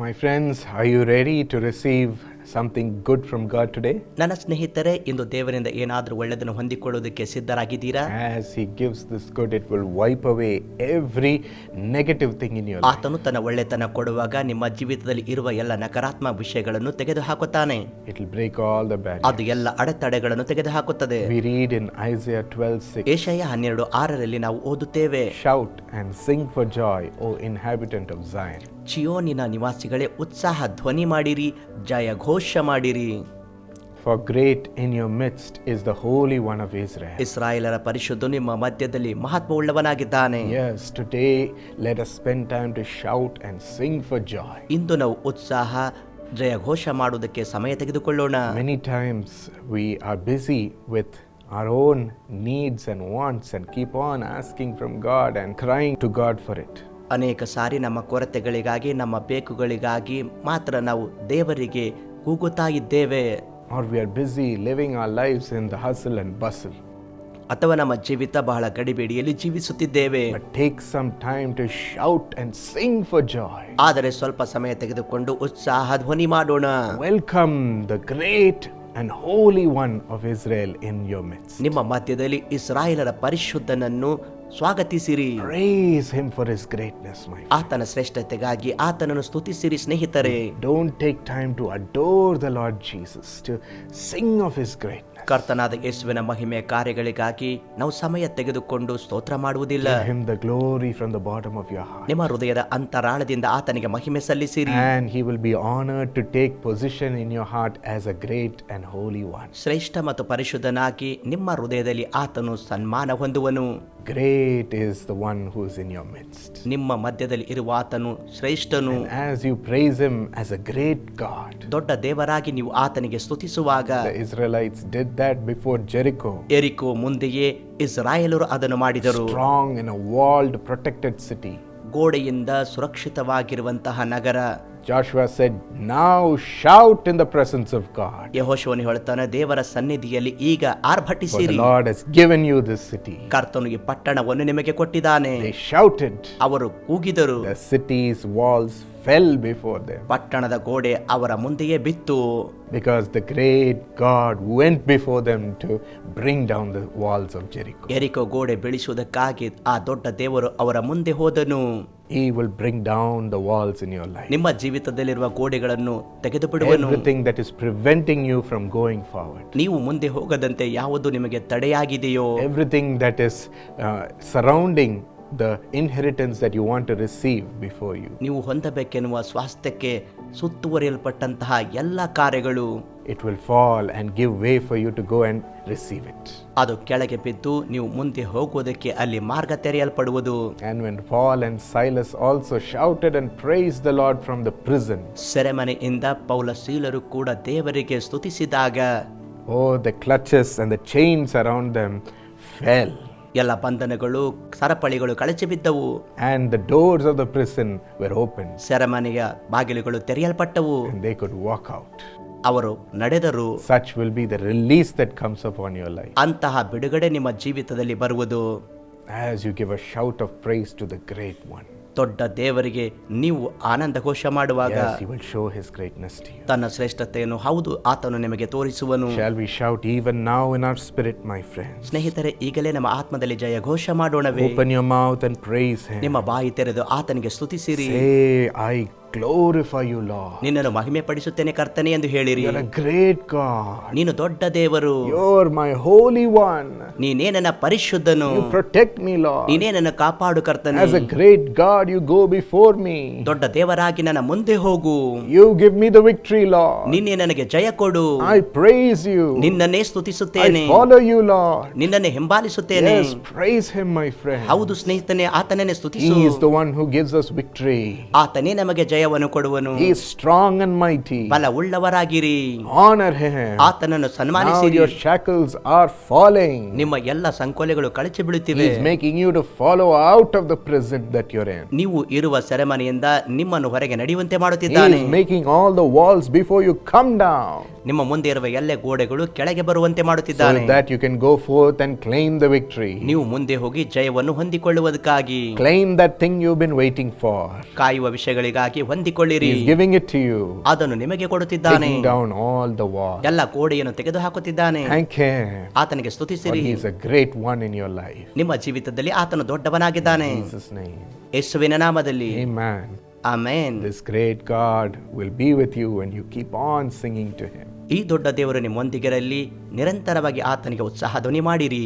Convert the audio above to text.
My friends, are you ready to receive something good from God today ನನ್ನ ಸ್ನೇಹಿತರೆ ಇಂದು ದೇವರಿಂದ ಏನಾದರೂ ಒಳ್ಳೆಯದನ್ನು ಹೊಂದಿಕೊಳ್ಳೋದಕ್ಕೆ ಸಿದ್ಧರಾಗಿದ್ದೀರಾ? As He gives this good it will wipe away every negative thing in your life. ಆತನು ತನ್ನ ಒಳ್ಳೆತನ ಕೊಡುವಾಗ ನಿಮ್ಮ ಜೀವಿತದಲ್ಲಿ ಇರುವ ಎಲ್ಲ ನಕಾರಾತ್ಮಕ ವಿಷಯಗಳನ್ನು ತೆಗೆದುಹಾಕುತ್ತಾನೆ. It will break all the bad. ಅದು ಎಲ್ಲ ಅಡೆತಡೆಗಳನ್ನು ತೆಗೆದುಹಾಕುತ್ತದೆ. We read in Isaiah 12 6 ಏಷಯ ಹನ್ನೆರಡು ಆರರಲ್ಲಿ ನಾವು ಓದುತ್ತೇವೆ. Shout and sing for joy O inhabitant of Zion. ಚಿಯೋನಿನ ನಿವಾಸಿಗಳೇ ಉತ್ಸಾಹ ಧ್ವನಿ ಮಾಡಿರಿ. ಜಯ ಘೋಷ ಮಾಡಿರಿ. For great in your midst is the holy one of Israel ಇಸ್ರಾಯೇಲರ ಪರಿಶುದ್ಧ ನಿಮ್ಮ ಮಧ್ಯದಲ್ಲಿ ಮಹತ್ವ ಉಳ್ಳವನಾಗಿದ್ದಾನೆ yes today let us spend time to shout and sing for joy ಇಂದು ನಾವು ಉತ್ಸಾಹ ಜಯ ಘೋಷ ಮಾಡುವುದಕ್ಕೆ ಸಮಯ ತೆಗೆದುಕೊಳ್ಳೋಣ. Many times we are busy with our own needs and wants and keep on asking from God and crying to God for it ಅನೇಕ ಸಾರಿ ನಮ್ಮ ಕೊರತೆಗಳಿಗಾಗಿ ನಮ್ಮ ಬೇಕುಗಳಿಗಾಗಿ ಮಾತ್ರ ನಾವು ದೇವರಿಗೆ ಕೂಗುತ್ತಾ ಇದ್ದೇವೆ are we are busy living our lives in the hustle and bustle ಅಥವಾ ನಮ್ಮ ಜೀವಿತ ಬಹಳ ಗಡಿಬೇಡಿಯಲ್ಲಿ ಜೀವಿಸುತ್ತಿದ್ದೇವೆ take some time to shout shout sing for joy. ಆದರೆ ಸ್ವಲ್ಪ ಸಮಯ ತೆಗೆದುಕೊಂಡು ಉತ್ಸಾಹ ಧ್ವನಿ ಮಾಡೋಣ welcome the great and holy one of Israel in your midst. ನಿಮ್ಮ ಮಧ್ಯದಲ್ಲಿ ಇಸ್ರಾಯೇಲರ ಪರಿಶುದ್ಧನನ್ನು ಸ್ವಾಗತಿಸಿರಿ Praise him for his greatness, my friend. ಆತನ ಶ್ರೇಷ್ಠತೆಗಾಗಿ ಆತನನ್ನು ಸ್ತುತಿಸಿರಿ ಸ್ನೇಹಿತರೆ Don't take time to adore the Lord Jesus, to sing of his greatness. ಕರ್ತನಾದ ಯೇಸುವಿನ ಮಹಿಮೆ ಕಾರ್ಯಗಳಿಗಾಗಿ ನಾವು ಸಮಯ ತೆಗೆದುಕೊಂಡು ಸ್ತೋತ್ರ ಮಾಡುವುದಿಲ್ಲ him him the glory from the bottom of your heart. ನಿಮ್ಮ ಹೃದಯದ ಅಂತರಾಳದಿಂದ ಆತನಿಗೆ ಮಹಿಮೆ ಸಲ್ಲಿಸಿರಿ And he will be honored to take position in your heart as a great and holy one. ಶ್ರೇಷ್ಠ ಮತ್ತು ಪರಿಶುದ್ಧನಾಗಿ ನಿಮ್ಮ ಹೃದಯದಲ್ಲಿ ಆತನು ಸನ್ಮಾನ ಹೊಂದುವನು Great is the one who is in your midst. ನಿಮ್ಮ ಮಧ್ಯದಲ್ಲಿ ಇರುವ ಆತನು ಶ್ರೇಷ್ಠನು as you praise him as a great God, ದೊಡ್ಡ ದೇವರಾಗಿ ನೀವು ಆತನಿಗೆ ಸ್ತುತಿಸುವಾಗ the Israelites did that before Jericho. ಎರಿಕೋ ಮುಂದೆಯೇ ಇಸ್ರಾಯೇಲರು ಅದನ್ನು ಮಾಡಿದರು Strong in a walled, protected city. ಗೋಡೆಯಿಂದ ಸುರಕ್ಷಿತವಾಗಿರುವಂತಹ Nagar Joshua said, Now shout in the presence of God. ಯಹೋಶುವನು ಹೇಳ್ತಾನೆ ದೇವರ ಸನ್ನಿಧಿಯಲ್ಲಿ ಈಗ For the ಆರ್ಭಟಿಸಿರಿ Lord has given you this city. ಕರ್ತನು pattana ಪಟ್ಟಣವನ್ನು ನಿಮಗೆ ಕೊಟ್ಟಿದ್ದಾನೆ They shouted. ಅವರು ಕೂಗಿದರು The city's walls fell before them ಪಟ್ಟಣದ ಗೋಡೆ ಅವರ ಮುಂದೆಯೇ ಬಿತ್ತು because the great God went before them to bring down the walls of Jericho. ಎರಿಕೋ ಗೋಡೆ ಬೆಳೆಸುವುದಕ್ಕಾಗಿ ಆ ದೊಡ್ಡ ದೇವರು ಅವರ ಮುಂದೆ ಹೋದನು He will bring down the walls in your life. ನಿಮ್ಮ ಜೀವಿತದಲ್ಲಿರುವ ಗೋಡೆಗಳನ್ನು ತೆಗೆದು ಬಿಡುವನು Everything that is preventing you from going forward. ನೀವು ಮುಂದೆ ಹೋಗದಂತೆ ಯಾವುದು ನಿಮಗೆ ತಡೆಯಾಗಿದೆಯೋ Everything that is uh, surrounding the inheritance that you want to receive before you. ನೀವು ಹೊಂದಬೇಕೆನ್ನುವ ಸ್ವಾಸ್ಥ್ಯಕ್ಕೆ ಸುತ್ತುವರಿಯಲ್ಪಟ್ಟಂತಹ ಎಲ್ಲ ಕಾರ್ಯಗಳು It will fall and give way for you to go and receive it. ಅದು ಕೆಳಗೆ ಬಿದ್ದು ನೀವು ಮುಂದೆ ಹೋಗುವುದಕ್ಕೆ ಅಲ್ಲಿ ಮಾರ್ಗ ತೆರೆಯಲ್ಪಡುವುದು And when Paul and Silas also shouted and praised the Lord from the prison, ಸೆರೆಮನೆಯಿಂದ ಪೌಲ ಶೀಲರು ಕೂಡ ದೇವರಿಗೆ ಸ್ತುತಿಸಿದಾಗ oh, the clutches and the chains around them fell, ಎಲ್ಲ ಬಂಧನಗಳು ಸರಪಳಿಗಳು ಕಳಚಿ ಬಿದ್ದವು. ಸೆರೆಮನೆಯ ದ ಡೋರ್ಸ್ ಆಫ್ ದ ಬಾಗಿಲುಗಳು ತೆರೆಯಲ್ಪಟ್ಟವು. ದೇ ವಾಕ್ ಔಟ್ ಅವರು ನಡೆದರು. Such will be the release that comes up on your life ಅಂತಹ ಬಿಡುಗಡೆ ನಿಮ್ಮ ಜೀವಿತದಲ್ಲಿ ಬರುವುದು. As you give shout of praise to the great one ದೊಡ್ಡ ದೇವರಿಗೆ ನೀವು ಆನಂದ ಘೋಷ ಮಾಡುವಾಗ ತನ್ನ ಶ್ರೇಷ್ಠತೆಯನ್ನು ಹೌದು ಆತನು ನಿಮಗೆ ತೋರಿಸುವನು. ಸ್ನೇಹಿತರೆ ಈಗಲೇ ನಮ್ಮ ಆತ್ಮದಲ್ಲಿ ಜಯ ಘೋಷ ಮಾಡೋಣ ನಿಮ್ಮ ಬಾಯಿ ತೆರೆದು ಆತನಿಗೆ ಸ್ತುತಿಸಿರಿ. I glorify you, Lord. ನಿನ್ನನ್ನು ಮಹಿಮೆ ಪಡಿಸುತ್ತೇನೆ ಕರ್ತನೆ ಎಂದು ಹೇಳಿರಿ You're a great God. ನೀನು ದೊಡ್ಡ ದೇವರು You're my holy one. ನೀನೇ ನನ್ನ ಪರಿಶುದ್ಧನು You protect me, Lord. ನೀನೇ ನನ್ನ ಕಾಪಾಡು ಕರ್ತನೆ As a great God, you go before me. ದೊಡ್ಡ ದೇವರಾಗಿ ನನ್ನ ಮುಂದೆ ಹೋಗು You give me the victory, Lord. ನಿನ್ನೆ ನನಗೆ ಜಯ ಕೊಡು I praise you. ನಿನ್ನನ್ನೇ I ಸ್ತುತಿಸುತ್ತೇನೆ follow you, Lord. ನಿನ್ನನ್ನೇ ಹಿಂಬಾಲಿಸುತ್ತೇನೆ Yes, praise Him, my friend. ಹೌದು ಸ್ನೇಹಿತನೇ ಆತನನ್ನೇ ಸ್ತುತಿಸು He is the one who gives us victory. ಆತನೇ ನಮಗೆ ಜಯವನ್ನು ಕೊಡುವನು He is strong and mighty. ಬಲ ಉಳ್ಳವರಾಗಿರಿ Honor Him. ಆತನನ್ನು ಸನ್ಮಾನಿಸಿ ಸನ್ಮಾನಿಸಿರಿ your shackles are falling. ನಿಮ್ಮ ಎಲ್ಲ ಸಂಕೋಲೆಗಳು ಕಳಚಿ He ಬೀಳುತ್ತಿವೆ is making you to follow out of the prison that you're in. ನೀವು ಇರುವ ಸೆರೆಮನೆಯಿಂದ ನಿಮ್ಮನ್ನು ಹೊರಗೆ ನಡೆಯುವಂತೆ He ಮಾಡುತ್ತಿದ್ದಾನೆ is making all the walls before you come down. ನಿಮ್ಮ ಮುಂದೆ ಇರುವ ಎಲ್ಲ ಗೋಡೆಗಳು ಕೆಳಗೆ ಬರುವಂತೆ so ಮಾಡುತ್ತಿದ್ದಾನೆ that you can go forth and claim the victory. ನೀವು ಮುಂದೆ ಹೋಗಿ ಜಯವನ್ನು ಹೊಂದಿಕೊಳ್ಳುವುದಕ್ಕಾಗಿ Claim that thing you've been waiting for. ಕಾಯುವ ವಿಷಯಗಳಿಗಾಗಿ ಹೊಂದಿಕೊಳ್ಳಿರಿ He's giving it to you, ಅದನ್ನು ನಿಮಗೆ ಕೊಡುತ್ತಿದ್ದಾನೆ taking down all the. ಎಲ್ಲ ಗೋಡೆಯನ್ನು ತೆಗೆದು ಹಾಕುತ್ತಿದ್ದಾನೆ Thank Him. ಆತನಿಗೆ For ಸ್ತುತಿಸಿರಿ He's a great one in your life. ನಿಮ್ಮ ಜೀವಿತದಲ್ಲಿ ಆತನು ದೊಡ್ಡವನಾಗಿದ್ದಾನೆ In Jesus' name. ಯೇಸುವಿನ ನಾಮದಲ್ಲಿ Amen. Amen This great God will be with you when you keep on singing to Him. ಈ ದೊಡ್ಡ ದೇವರು ನಿಮ್ಮೊಂದಿಗಿರಲಿ ನಿರಂತರವಾಗಿ ಆತನಿಗೆ ಉತ್ಸಾಹ ಧ್ವನಿ ಮಾಡಿರಿ